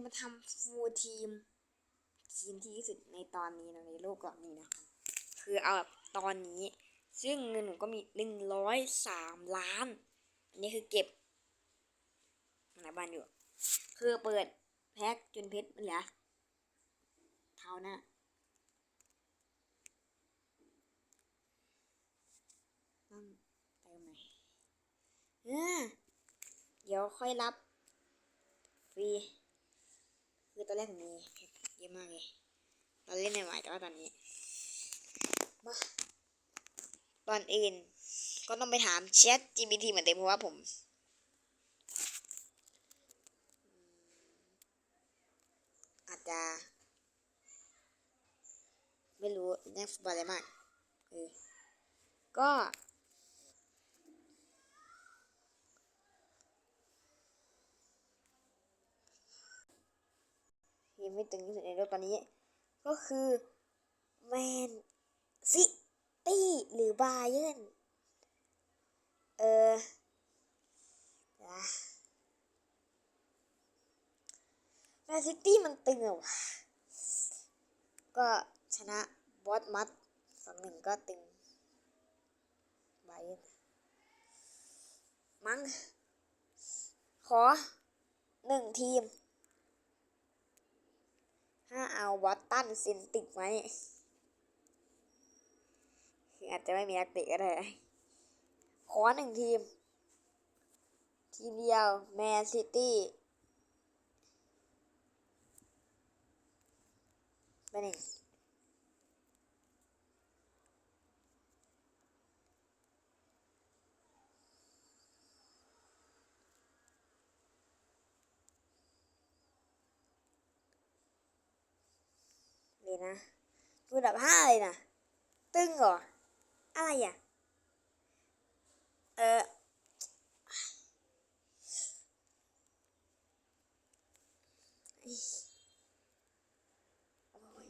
จะมาทำฟูลทีม ทีมที่ที่สุดในตอนนี้นะในโลกก่อนนี้นะ คือเอาแบบตอนนี้ ซึ่งเงินหนูก็มีหนึ่งร้อยสามล้าน อันนี้คือเก็บในบ้านอยู่ คือเปิดแพ็กจนเพชรเหลือเท่าหน้าต้องเติมหนเออเดี๋ยวค่อยรับ ฟรี คือตอนแรกผมมีเยอะมากเลยตอนเล่นใหม่ๆแต่ว่าตอนนี้มาตอนอื่น ก็ต้องไปถาม Chat GPT เหมือนเดิมเพราะว่าผมอาจจะ ไม่รู้เรื่องฟุตบอลอะไรมากเออก็ ทีมไม่ตึงที่สุดในโลกตอนนี้ ก็คือแมนซิตี้หรือบาเยิร์นเออแมนซิตี้มันตึงอะวะก็ชนะบอสมัดสองหนึ่งก็ตึงบาเยิร์นมั้งขอหนึ่งทีม ถ้าเอาวอตตันเซนติกไว้คืออาจจะไม่มีนักเตะก็ได้ ขอหนึ่งทีม ทีมเดียวแมนซิตี้ไปหนึ่ง เลยนะดูดับห้าเลยนะตึงเหรออะไรอะ เออโอ้ย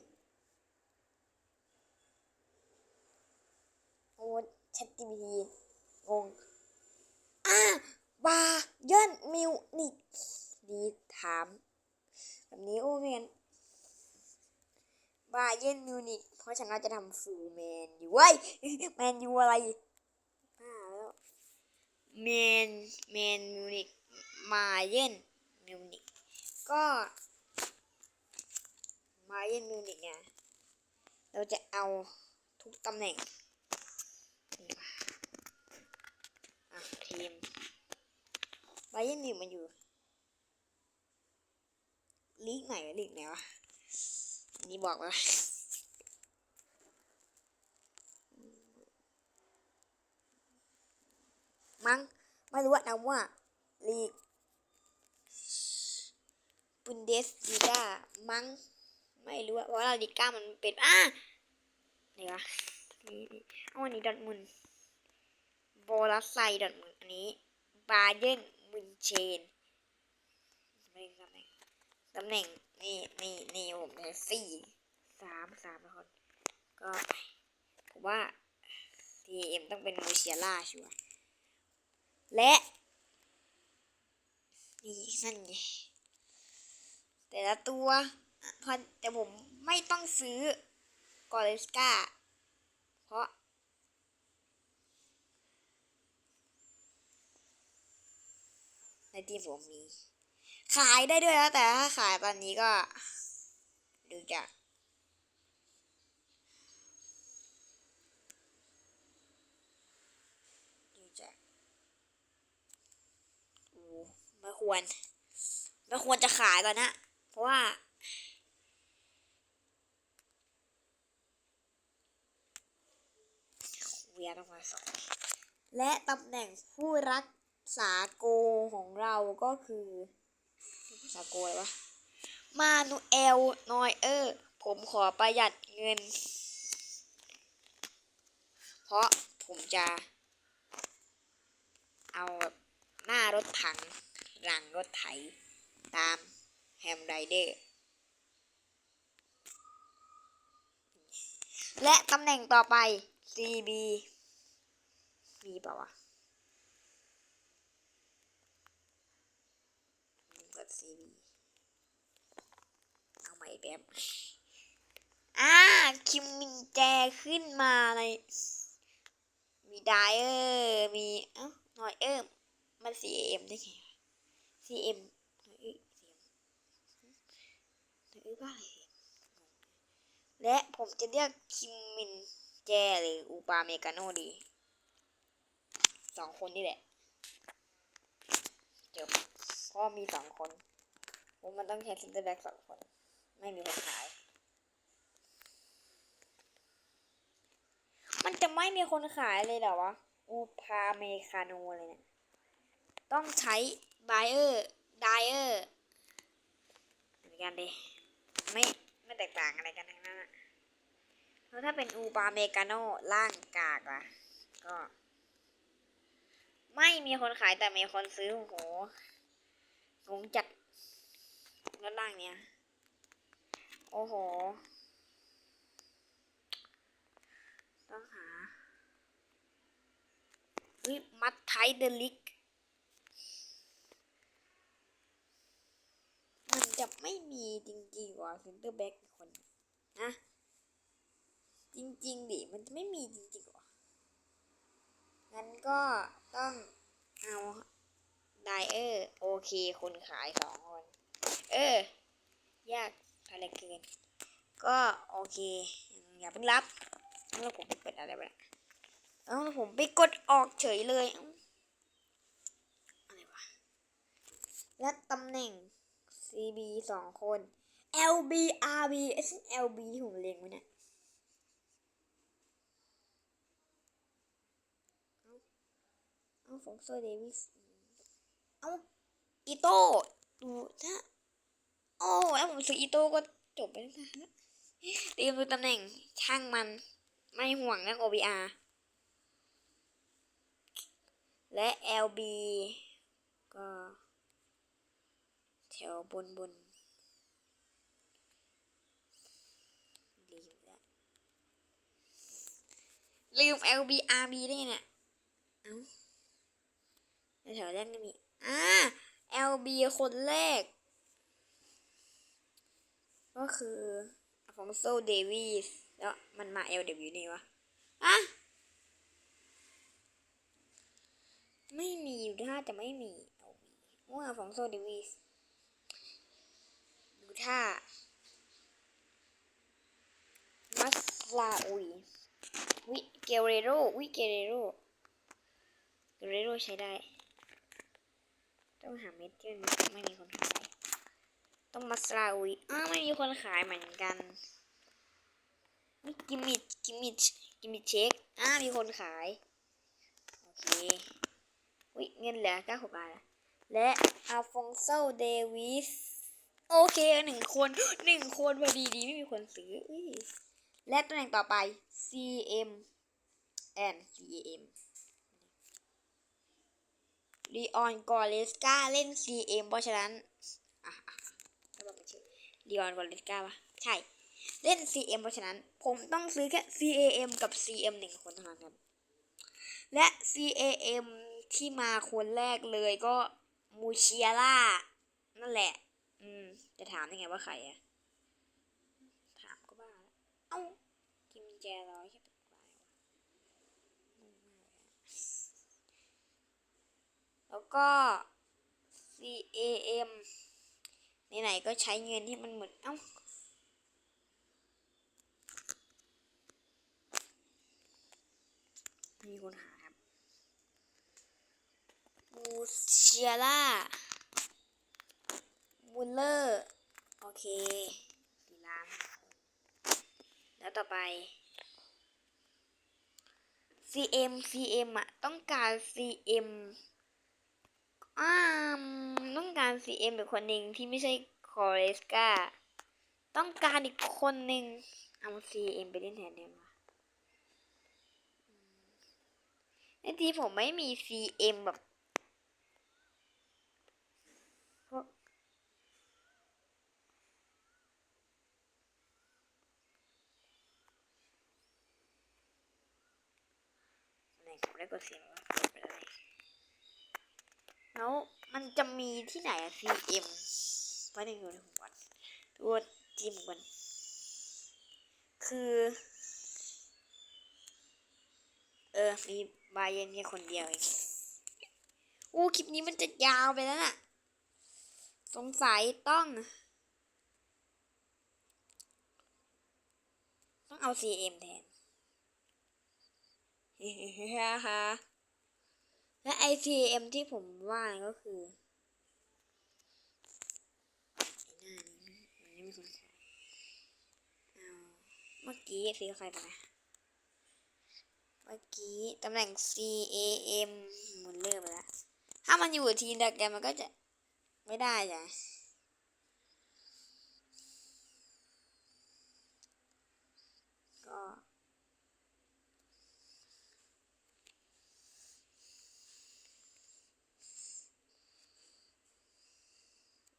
โอ้ชัดจีพีงงอ่าบาเยินมิวนิกดีถาม แบบนี้โอ้เมน บาเยินมิวนิกเพราะฉันน่าจะทำฟูลแมนอยู่เว้ยแมนยูอะไรบ้าแล้วแมนแมนมิวนิกมาเยินมิวนิกก็มาเยินมิวนิกเนี่ยเราจะเอาทุกตำแหน่งนี่ว่ะอะทีมบาเยินมิวมันอยู่ลีกไหนวะลีกไหนวะอั นี่บอกว่ามั้งไม่รู้ว่านะว่าลีกบุนเดสลีกามั้งไม่รู้ว่าเพราะเราลีก้ามันเป็นอะไหนวะเอาอันนี้ดอทมุนโบลัสไซดอทมุนอันนี้บาเยนมุนเชนตำแหน่งตำแหน่ง น่งนี่นี่นี่ผมเนี่ยสี่สามสามคน ก็ผมว่าทีเอ็มต้องเป็นมูเชียล่าชัวร์และ นี่นั่นไงแต่ละตัวพอแต่ผมไม่ต้องซื้อกอเลสกาเพราะ ในทีมผมมี ขายได้ด้วยนะแต่ถ้าขายตอนนี้ก็ดูจากดูจากโอ้ไม่ควร ไม่ควรจะขายก่อนนะ เพราะว่าเวียต้องมาสอนและตำแหน่งผู้รักษาโกของเราก็คือ สาโกอะวะ มานูเอลนอยเออร์ ผมขอประหยัดเงิน เพราะผมจะ เอาแบบหน้ารถถังหลังรถไถ ตามแฮมไรเดอร์และตำแหน่งต่อไป CB มีเปล่าวะกด CB แป๊บอ่าคิมมินแจขึ้นมาในมีไดเออร์มีเอ้าหน่อยเออร์มัน CM ได้ไงวะ CM หน่อยเอ้ย CM หน่อยเอ้ยว่าอะไรและผมจะเรียกคิมมินแจหรืออูปาเมกาโนดีสองคนนี่แหละจบเพราะมีสองคนผมมันต้องใช้ซินเตอร์แบ็กสองคน ไม่มีคนขาย มันจะไม่มีคนขายเลยเหรอวะ อูพาเมคาโนเลยเนี่ย ต้องใช้ไบเออร์ไดเออร์เหมือนกันดิไม่ไม่แตกต่างอะไรกันทั้งนั้นอะแล้วถ้าเป็นอูปาเมกาโนล่างกากอะก็ ไม่มีคนขายแต่มีคนซื้อโอ้โหงงจัดแล้วล่างเนี้ย โอ้โห ต้องหาเฮ้ยมัดไทเดลิก มันจะไม่มีจริงๆว่ะเซนเตอร์แบ็กคนนะ จริง ๆ ดิ มันจะไม่มีจริงๆว่ะงั้นก็ต้องเอาไดเออร์ โอเค คนขายสองคน เออ ยาก อะไรเกิน ก็โอเค อย่าเพิ่งรับแล้วผมไปเปิดอะไรไปละเอ้าแล้วผมไปกดออกเฉยเลยอะไรวะและตำแหน่ง CB สองคน LB RB เอ้ซึ่ง LB ที่ผมเลงไว้เนี่ยเอาฟงโซเดวิส เอาอีโต้ดูถ้า โอ้แล้วผมซื้ออีโต้ก็จบไปแล้วนะเตรียมดูตำแหน่งช่างมันไม่ห่วงเรื่อง OBR และ LB ก็แถวบนบนลืมแล้วลืม LB RB ได้ไงเนี่ยเอ้าแล้วแถวแรกก็มีอ่า LB คนแรก ก็คือฟองโซเดวิสแล้วมันมา LW นี่วะอะไม่มีอยู่ท่าจะไม่มี LB ว่าฟองโซเดวิสดูท่ามัสลาอุยวิเกเรโรวิเกเรโรเกเรโรใช้ได้ ต้องหาเม็ดที่มันไม่มีคนขา ต้องมัสลาอุยอ้าวไม่มีคนขายเหมือนกันนี่กิมมิดกิมมิดกิมมิดเช็คอ้ามีคนขาย โอเคอุ้ยเงินเหลือเก้าหกบาทและอัลฟองโซเดวิส โอเคหนึ่งคนหนึ่งคนพอดีดีไม่มีคนซื้ออุ้ยและตำแหน่งต่อไป CM and CM ลีออนกอเลสกาเล่น CM เพราะฉะนั้น อะอะแล้วบอกมัน ชื่อลีออนกอเลสกาปะใช่ เล่น CM เพราะฉะนั้น ผมต้องซื้อแค่ CAM กับ CM หนึ่งคนเท่านั้นครับ และ CAM ที่มาคนแรกเลยก็มูเชียร่า นั่นแหละ อืม จะถามยังไงว่าใครอะถามก็บ้าแล้วเอ้ากินแจร้อยแค่ตกปลายวะงแล้วก็ CAM ไหนๆก็ใช้เงินที่มันเหมือนเอ้า มีคนหาครับมูเชียร่ามูลเลอร์ โอเคสี่ล้าน แล้วต่อไป CM CM อะ ต้องการ CM อ่า มต้องการ CM เป็นคนหนึ่งที่ไม่ใช่คอเรสกาต้องการอีกคนหนึ่งเอา CM ไปเล่นแทนได้ไหมวะในทีผมไม่มี CM แบบไหนผมได้กดเสียงว่ากดไปอะไรแล้ว มันจะมีที่ไหนอะ CM ไว้ในเงินผมก่อนตัวจิ้มกันคือ เออ มีบายเย็นแค่คนเดียวเองอู้คลิปนี้มันจะยาวไปแล้วน่ะ สงสัยต้อง ต้องเอา CM แทนฮ่า และ ICM ที่ผมว่าก็คือหน้านี้มันไม่มีคนขายเอาเมื่อกี้ซื้อใครไปนะเมื่อกี้ตำแหน่ง CAM หมุนเลือกไปแล้วถ้ามันอยู่ทีเดียวกันมันก็จะไม่ได้จ้ะก็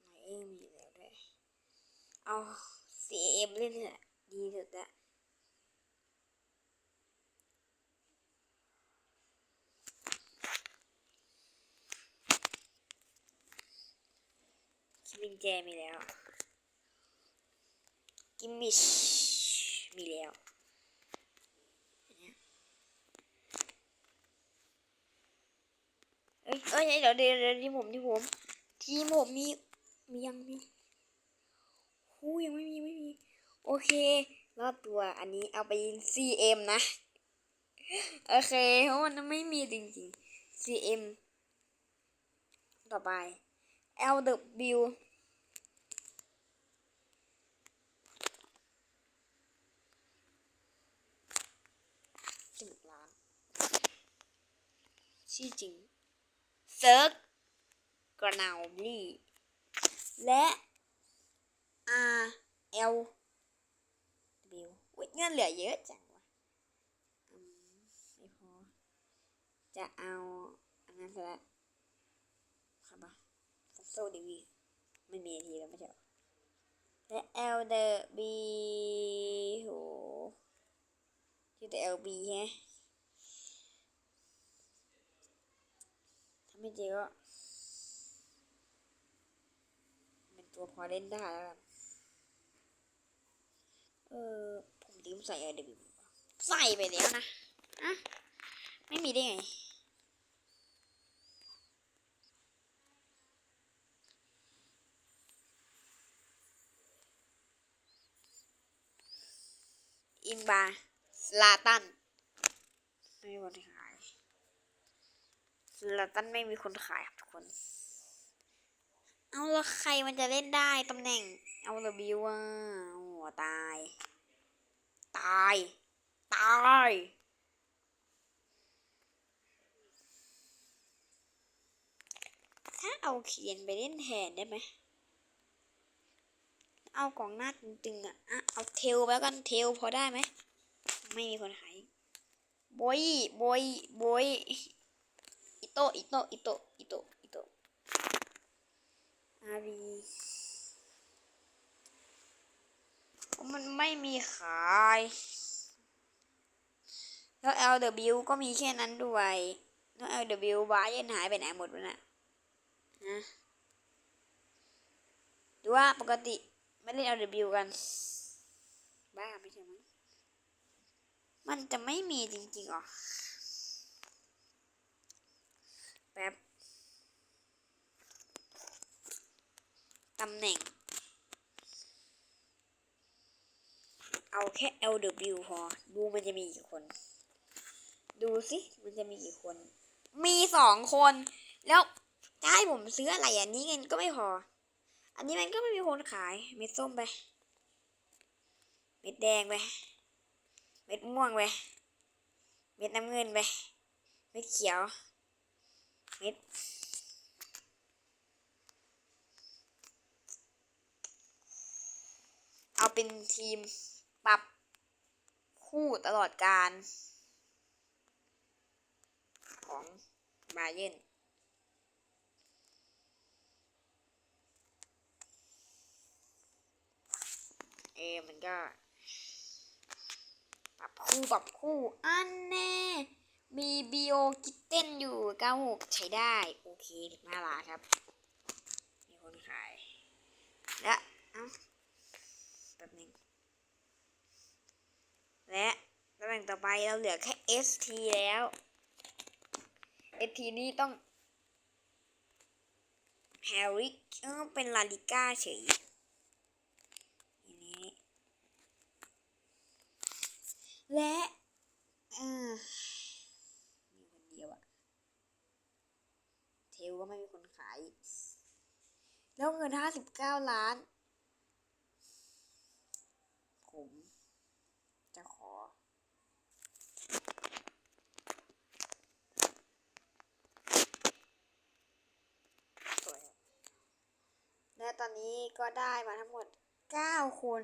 ไหนเองมีแล้วด้วย เอา CAM เล่นเนี่ยดีสุดละคิมินแจมีแล้ว กิมมิชมีแล้วเอ้ยเอ้ยเดี๋ยวเดี๋ยวเดี๋ยวที่ผมที่ผม ทีมผมมีมียังมี หูยังไม่มีไม่มี โอเค รอบตัวอันนี้เอาไป CM นะ โอเคเพราะมันไม่มีจริงๆ CM ต่อไป LW สิบล้านชื่อจริงเซิร์กกระนาวลี่และ R L W อุ๊ยเงินเหลือเยอะจังวะไม่พอ จะเอาอันนั้นซะละครับปะซับโซดีวีไม่มีทีแล้วไม่ใช่เหรอและ L W โหชื่อแต่ L B แฮะถ้าไม่เจอก็เป็นตัวพอเล่นได้แล้ว เออผมลืมใส่ L W ใส่ไปแล้วนะอะไม่มีได้ไงอินบาสลาตันไม่มีคนขายสลาตันไม่มีคนขายครับทุกคน เอาแล้วใครมันจะเล่นได้ตำแหน่ง เอาเดบิวอะโอ้โห ตาย ตาย ตาย ถ้าเอาเขียนไปเล่นแทนได้ไหม เอากล่องหน้าตึงๆอะ เอาเทลไปแล้วกันเทลพอได้ไหม ไม่มีคนขายบอยบอยบอยอิโตะอิโตะอิโตะอิโตะอิโตะอารี มันไม่มีขาย แล้ว LW ก็มีแค่นั้นด้วยแล้ว LW บาเยนหายไปไหนหมดวะน่ะฮะดูว่าปกติไม่เล่น LW กัน บ้าไม่ใช่มั้งมันจะไม่มีจริงๆหรอแป๊บตำแหน่ง เอาแค่ LW พอ ดูมันจะมีกี่คน ดูสิ มันจะมีกี่คน มีสองคน แล้วจะให้ผมซื้ออะไรอันนี้เงินก็ไม่พอ อันนี้มันก็ไม่มีคนขาย เม็ดส้มไป เม็ดแดงไป เม็ดม่วงไป เม็ดน้ำเงินไป เม็ดเขียว เม็ดเอาเป็นทีม คู่ตลอดการ ของบาเยนเอมันก็ปรับคู่ปรับคู่ อันแน่มีบีโอกิเต้นอยู่เก้าหกใช้ได้ โอเคน้าร้าครับ มีคนขาย และเอ้า อย่งต่อไปเราเหลือแค่ ST แล้ว ST นี่ต้องแฮร์ริกเออเป็นลาลิก้าเฉยอันนี้และเออมีคนเดียวอะเทลก็ไม่มีคนขาย แล้วเงินห้าสิบเก้าล้าน ผมจะขอ สวยอะและ ตอนนี้ก็ได้มาทั้งหมด 9 คน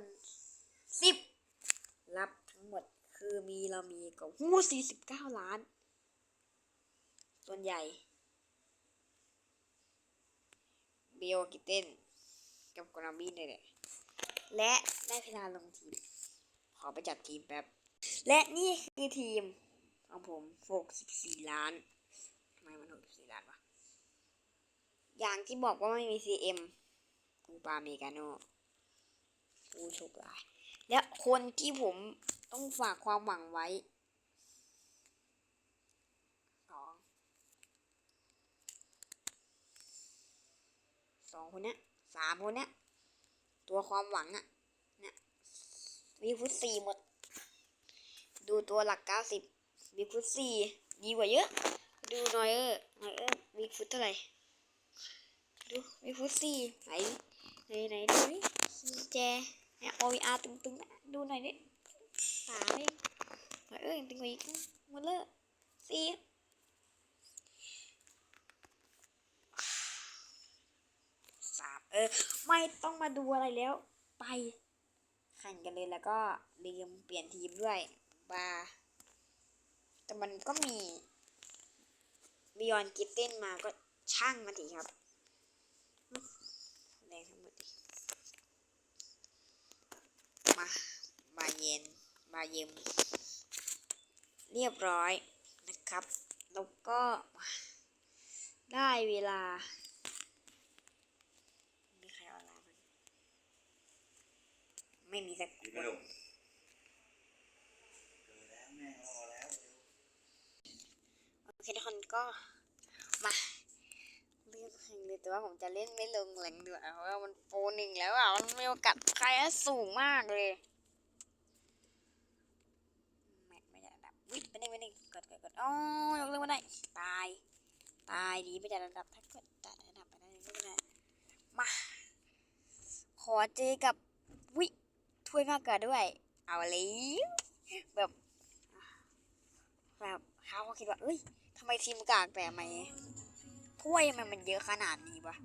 10 รับทั้งหมดคือมีเรามีก็หู49 ล้าน ส่วนใหญ่เบลกิเต้นกับกรามีนี่แหละและได้เวลาลงทีม ขอไปจัดทีมแป๊บ และนี่คือทีมของผม 64 ล้านทำไมมัน64ล้านวะอย่างที่บอกว่าไม่มี CM อูปลาเมกาโนอูโชคลาย และคนที่ผมต้องฝากความหวังไว้สองสองคนเนี้ยสามคนเนี้ยตัวความหวังอะเนี่ยวีฟุตสี่หมด ดูตัวหลักเก้าสิบวีฟุตสี่ดีกว่าเยอะ ดูนอยเออหน่อยเออร์วีฟุตเท่าไหร่ดูวีฟุตสี่ไหน ไหนไหนดูนี่แจเนี่ย OVR ตึงๆนะดูหน่อยดิสามเองหน่ยเออตึงกว่าอีกหมดเลยสี่สามเออ ไม่ต้องมาดูอะไรแล้ว ไปแข่งกันเลยแล้วก็ลืมเปลี่ยนทีมด้วยบาแต่มันก็มีบิยอนกิฟเต้นมาก็ช่างมาทีครับแรงทั้งหมดดิมา บาเย็น บา เย็มเรียบร้อยนะครับ แล้วก็ได้เวลา มีใครออนไลน์บ้างไม่มีสักคนโอเคทุกคนก็มาเลือกแข่งเลยแต่ว่าผมจะเล่นไม่ลงแหลงเดือดเพราะว่ามันโปรหนึ่งแล้วอะ มันมีโอกาสใครสูงมากเลยไม่ไม่ได้ระดับวิไม่ได้ไม่ได้กดกดกด อ๋อยกเลิกไม่ได้ ตาย ตายดีไม่ได้ระดับ ถ้ากดตัดระดับไปได้ไม่เป็นไรมา ขอเจอกับวิถ้วยมากกว่าด้วย เอาเลยแบบแบบเขาคิดว่า เอ้ยทำไมทีมกากแต่ทำไมถ้วยทำไมมันเยอะขนาดนี้วะ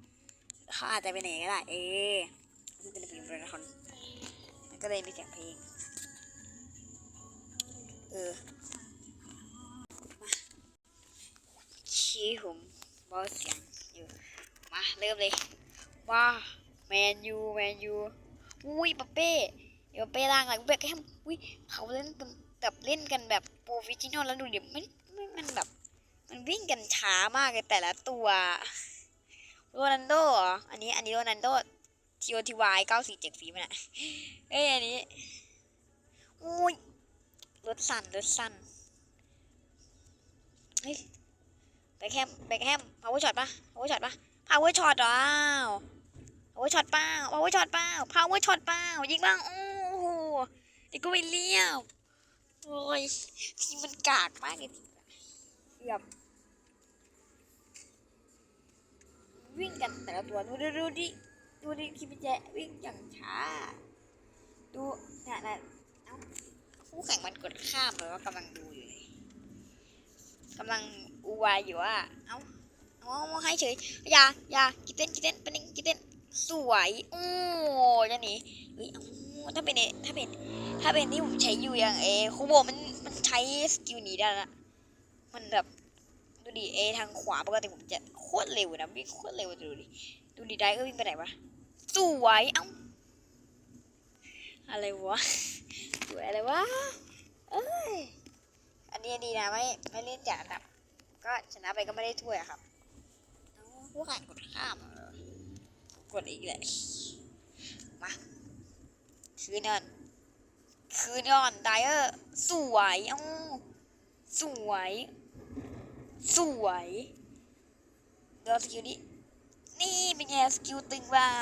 เขาอาจจะไปไหนก็ได้ เออมันเป็นเพลงประคนมันก็เลยมีเสียงเพลง เออ มา ชี้ผมบอสเสียงอยู่ มาเริ่มเลยว้าแมนยูแมนยูอุ้ยปาเป้เดี๋ยวเป้ล่างหลังเบคแฮมอุ้ยเขาเล่นกันแบบเล่นกันแบบโปรฟิชิโนแล้วดูเดี๋ยวมันมันมันแบบ มันวิ่งกันช้ามากเลยแต่ละตัวโรนันโดเหรออันนี้อันนี้โรนันโดทีโอทีวายเก้าสี่เจ็ดฟีมันอะเอ้ยอันนี้อุ้ยรถสั่นรถสั่นเฮ้ย บคแฮมแบคแฮมพาวเวอร์ช็อตปะพาวเวอร์ช็อตปะพาวเวอร์ช็อตว้าวพาวเวอร์ช็อตเปล่าพาวเวอร์ช็อตเปล่าพาวเวอร์ช็อตเปล่ายิงบ้างโอ้โหด็กก็ไม่เลี้ยวโอ้ยทีมมันกากมากเลยเกือบวิ่งกันแต่ละตัวดูดูดูดิดูดิทีมแจวิ่งอย่างช้าดูน่ะน่ะเอ้าคู่แข่งมันกดข้ามเลยว่ากำลังดูอยู่เลยกำลัง อูวายอยู่ว่า เอ้าเอาเอาให้เฉยอย่าอย่ากิเต้นกิเต้นเป็นงกิเต้นสวยโอ้จะหนีเฮ้ยเอถ้าเป็นเถ้าเป็น ถ้าเป็นที่ผมใช้อยู่อย่างเอคูโบมันมันใช้สกิลหนีได้ละมันแบบดูดิเอทางขวาปกติผมจะโคตรเร็วนะวิ่งโคตรเร็วดูดิดูดิได้ก็วิ่งไปไหนวะสวยเอ้าอะไรวะสวยอะไรวะเอ้ยอันนี้ดีนะไม่ไม่เล่นจากอันดับ ก็ชนะไปก็ไม่ได้ถ้วยอะครับเอ้าผู้แข่งกดข้ามเหรอกดอีกแหละมาคืนนั่นคืนก่อนไดเออร์สวยเอ้าสวย สวยเดี๋ยวสกิลนี้นี่เป็นไงสกิลตึงเปล่า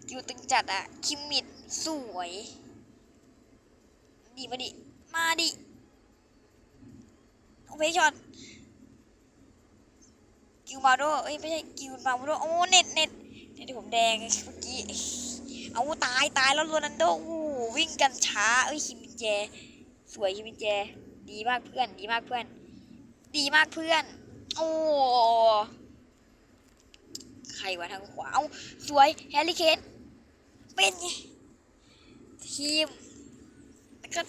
สกิลตึงจัดอะคิมมิดสวย ดีมาดิ มาดิโอเปช็อต กิวมาโดเอ้ยไม่ใช่กิวมาโดโอ้เน็ตเน็ตเน็ตที่ผมแดงเมื่อกี้เอาตายตายแล้วโรนัลโดโอ้วิ่งกันช้าเอ้ยคิมินเจสวยคิมินเจดีมากเพื่อน ดีมากเพื่อน ดีมากเพื่อน โอ้ใครวะทางขวาเอาสวยแฮร์รี่เคนเป็นไงทีมแล้วก็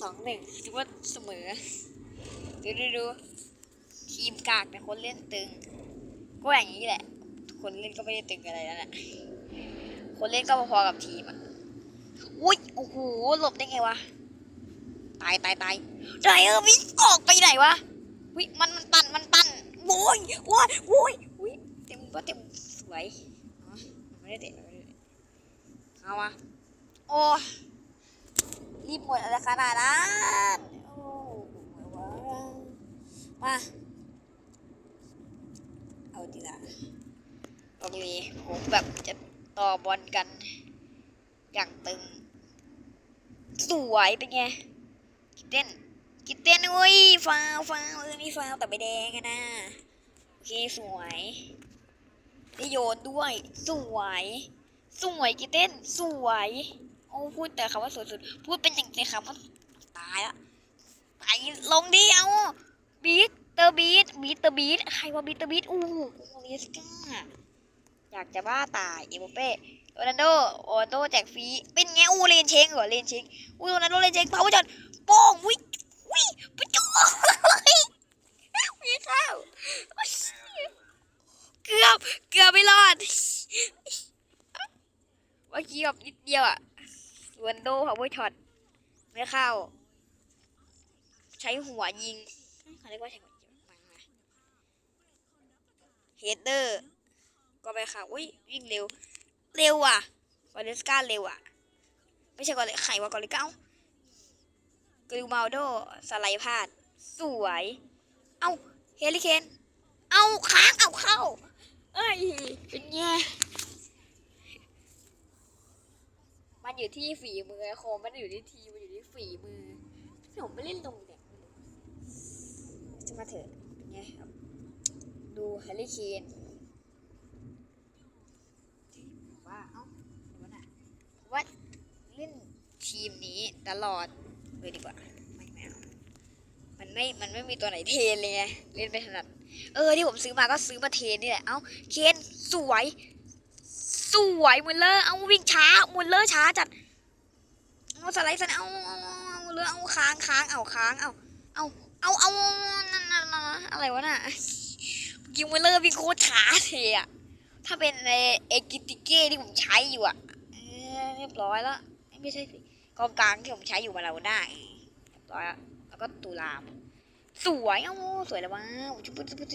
สองหนึ่งถือว่าเสมอ ดูดูดูทีมกากแต่คนเล่นตึง ก็อย่างนี้แหละ คนเล่นก็ไม่ได้ตึงอะไรแล้วแหละคนเล่นก็พอๆกับทีมอะอุ้ยโอ้โหหลบได้ไงวะตายตายตายไดเออร์วิ่งออกไปไหนวะวิมันมันตันมันตันโว้ยโว้ยโว้ยอุ้ยเต็มก็เต็มสวยไม่ได้เตะมันไม่ได้เตะเอามาโอ้รีบหมดอะไรขนาดนั้นโอ้มา เอาดีละโอเคผมแบบจะต่อบอลกัน อย่างตึง สวยเป็นไงกิเต้นกิเต้นอุ้ยฟาวฟาวเออนี่ฟาวแต่ไม่แดงอะนะโอเคสวยได้โยนด้วย สวย สวยกิเต้น สวย โอ้พูดแต่คำว่าสวยสุด พูดเป็นอย่างในคำว่าตายละไปลงดิเอาบีท เตอร์บีทบีทเตอร์บีทใครว่าบีทเตอร์บีทอู้หูโอเลสก้าอยากจะบ้าตายเอโมเป้โรนัลโดโอโต้แจกฟรีเป็นไงอู้เลนเชงเหรอเลนเชงอู้โรนัลโดเลนเชงเผาจัดโป้งวิวิปะจูไม่เข้าเกือบเกือบไม่รอดเมื่อกี้แบบนิดเดียวอะโรนัลโดพาวเวอร์ช็อตไม่เข้า ใช้หัวยิงเขาเรียกว่าใช้หัว เฮดเดอร์ก็ไปค่ะอุ้ยวิ่งเร็ว เร็วอะกอเลสกาเร็วอะ ไม่ใช่กอเลไขว่ากอเลกาเอ้ากริวมาโดสไลด์พลาด สวย เอ้าเฮลิเคน เอาค้างเอาเข้า เอ้ย เป็นไง มันอยู่ที่ฝีมือโคมมันอยู่ที่ทีมันอยู่ที่ฝีมือผมไม่เล่นลงเนี่ยจะมาเถอะเป็นไง ดูแฮร์รี่เคนว่าเอ้าเดี๋ยวนะผมว่าเล่นทีมนี้ตลอดเลยดีกว่าไม่ไม่เอามันไม่ มันไม่มีตัวไหนเทนเลยไงเล่นไปถนัดเออที่ผมซื้อมาก็ซื้อมาเทนนี่แหละเอ้าเคนสวย สวยมุลเลอร์เอาวิ่งช้ามุลเลอร์ช้าจัดเอาสไลด์สไลด์เอาเอาเอาเอาเรือเอาค้างค้างเอาค้างเอาเอาเอาเอานั่นนั่นนั่นอะไรวะน่ะ ยิงมเลอร์วิ่งโคตรช้าเทอะถ้าเป็นในเอกิติเก้ที่ผมใช้อยู่อะเออเรียบร้อยแล้วไม่ใช่สิกองกลางที่ผมใช้อยู่มาแล้วได้เรียบร้อยแล้วแล้วก็ตุลามสวยเอ้าสวยแล้วว้าวจุ๊บจุ๊บจุ๊บ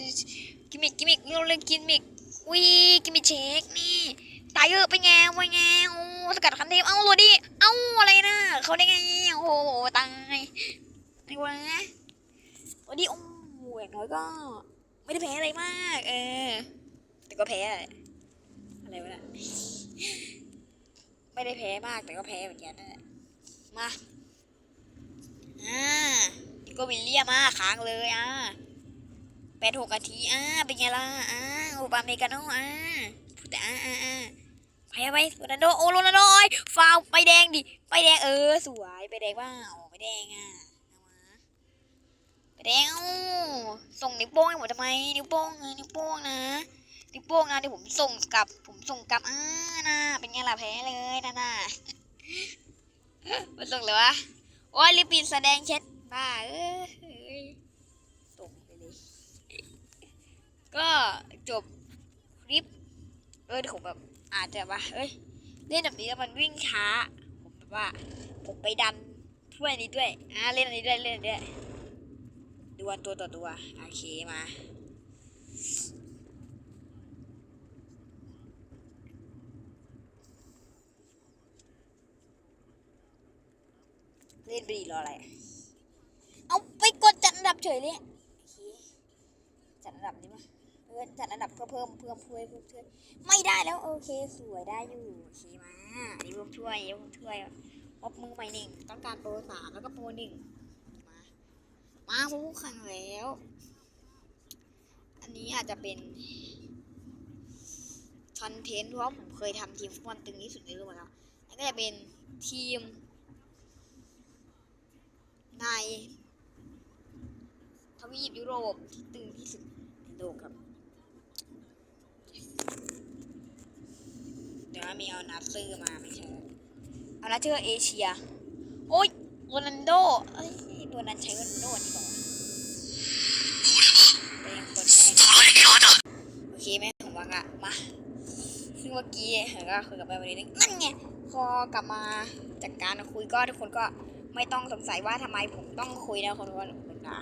กิมมิกกิมมิกเราเล่นกิมมิกวิกิมมิกเช็คนี่ตายเยอะไปไงวะไงโอ้สกัดคันเทพเอ้าโรดี้เอ้าอะไรนะเขาได้ไงโอ้โหตายไอ้วะโรดี้โอ้อย่างน้อยก็ ไม่ได้แพ้อะไรมาก เออ แต่ก็แพ้ อะไรวะนะไม่ได้แพ้มากแต่ก็แพ้เหมือนกันนั่นแหละมาอ่านี่ก็วิลเลียมมาค้างเลยอะแปดหกนาทีอ่าเป็นไงล่ะอ่าโอบาเมกาโนอ่าพูดแต่อ่าอ่าอ่าไปไปโรนัลโดโอโรนัลโดโอ้ฟาวไปแดงดิไปแดงเออ สวยไปแดงว่าโอ้ไปแดงอะ เอามาไปแดงเอ้าส่งนิ้วโป้งให้หมดทำไมนิ้วโป้งนิ้วโป้งนะนิ้วโป้งนะเดี๋ยวผมส่งกลับ ผมส่งกลับอ่านะเป็นไงล่ะแพ้เลยนะน่ะมาส่งเลยวะโอ้ยรีบปิดแสดงแชทบ้าเอ้ยส่งไปเลยก็จบคลิปเออผมแบบอาจจะว่าเอ้ยเล่นแบบนี้แล้วมันวิ่งช้า ผมแบบว่าผมไปดันถ้วยนี้ด้วยอ่าเล่นอันนี้ด้วยเล่นอันนี้ด้วย ดวลตัวต่อตัว โอเคมา เล่นไปดีรออะไร เอาไปกดจัดอันดับเฉยเลยโอเคจัดอันดับนี้มาเออจัดอันดับเพื่อเพิ่มเพิ่มช่วยเพิ่มช่วยไม่ได้แล้วโอเคสวยได้อยู่โอเคมาอันนี้เพิ่มช่วยเพิ่มช่วยมอบมือใหม่หนึ่งต้องการโปรสามแล้วก็โปรหนึ่งมา มาผู้แข่งแล้ว อันนี้อาจจะเป็นคอนเทนต์เพราะผมเคยทำทีมฟุตบอลตึงที่สุดในโลกมาแล้วอันก็จะเป็นทีม ในทวีปยุโรปที่ตึงที่สุดในโลกครับเดี๋ยวมีเอานัดซื้อมาไม่ใช่เอานัดเชื่อเอเชีย โอ้ยโรนันโด เอ้ยโรนันใช้โรนันโดนี่บอกว่าเป็นคนแรกโอเคไหมผมว่าอะมา ซึ่งเมื่อกี้เห็นก็คุยกับแม่วันนี้นึงนั่นไงพอกลับมาจากการคุยก็ทุกคนก็ไม่ต้องสงสัยว่าทำไมผมต้องคุยนะคนคนด่า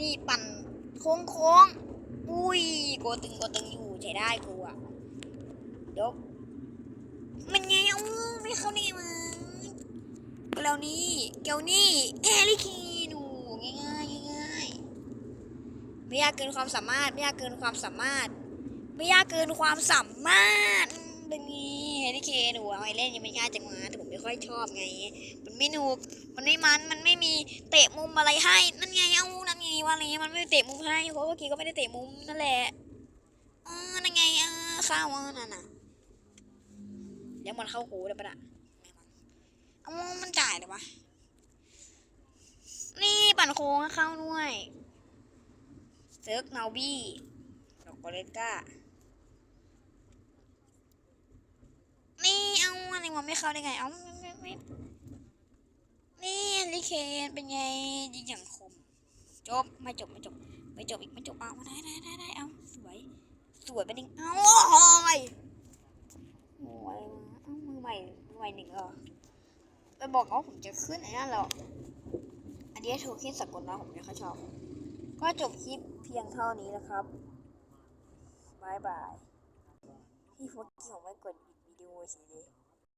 นี่ปั่นโค้งโค้งๆอุ้ยโกตึงโกตึงอยู่ใช้ได้กูอะเดี๋ยวมันไงเอ้ไม่เข้านี่มึ งแล้วนี่เกลนี่แฮร์รี่คีนูง่ายง่ายๆง่ายๆไม่ยากเกินความสามารถ ไม่ยากเกินความสามารถ ไม่ยากเกินความสามารถเป็นงี้เฮดิเคหนูเอาไอเล่นยังไม่ง่ายจังวะแต่ผมไม่ค่อยชอบไง มันไม่หนุกมันไม่มันมันไม่มีเตะมุมอะไรให้นั่นไงเอ้านั่นไงว่าอะไรมันไม่เตะมุมให้เพราะเมื่อกี้ก็ไม่ได้เตะมุมนั่นแหละเออนั่นไงเออข้าวอะนั่นน่ะเดี๋ยวมันเข้าหูได้ปะน่ะ เอามันจ่ายเลยวะ นี่ปั่นโค้งเข้าด้วยเซิร์กนาบี้ดอกโกเลก้า นี่เอาอะไรวะไม่เข้าได้ไง เอาไม่ไม่ไม่นี่ลิเคนเป็นไงยิงอย่างคม จบ ไม่จบไม่จบ ไม่จบอีกไม่จบเอาได้ได้ได้ได้เอาสวย สวยไปหนึ่งเอาโอ้ยโอ้ยเอามือใหม่มือใหม่หนึ่งเหรอ บอกเขาผมจะขึ้นไอ้นั่นหรอกอันนี้ถูกขึ้นสกดนะผมไม่ค่อยชอบ ก็จบคลิปเพียงเท่านี้นะครับบายบาย พี่โฟกี้ผมไม่กดวิดีโอเฉยเลย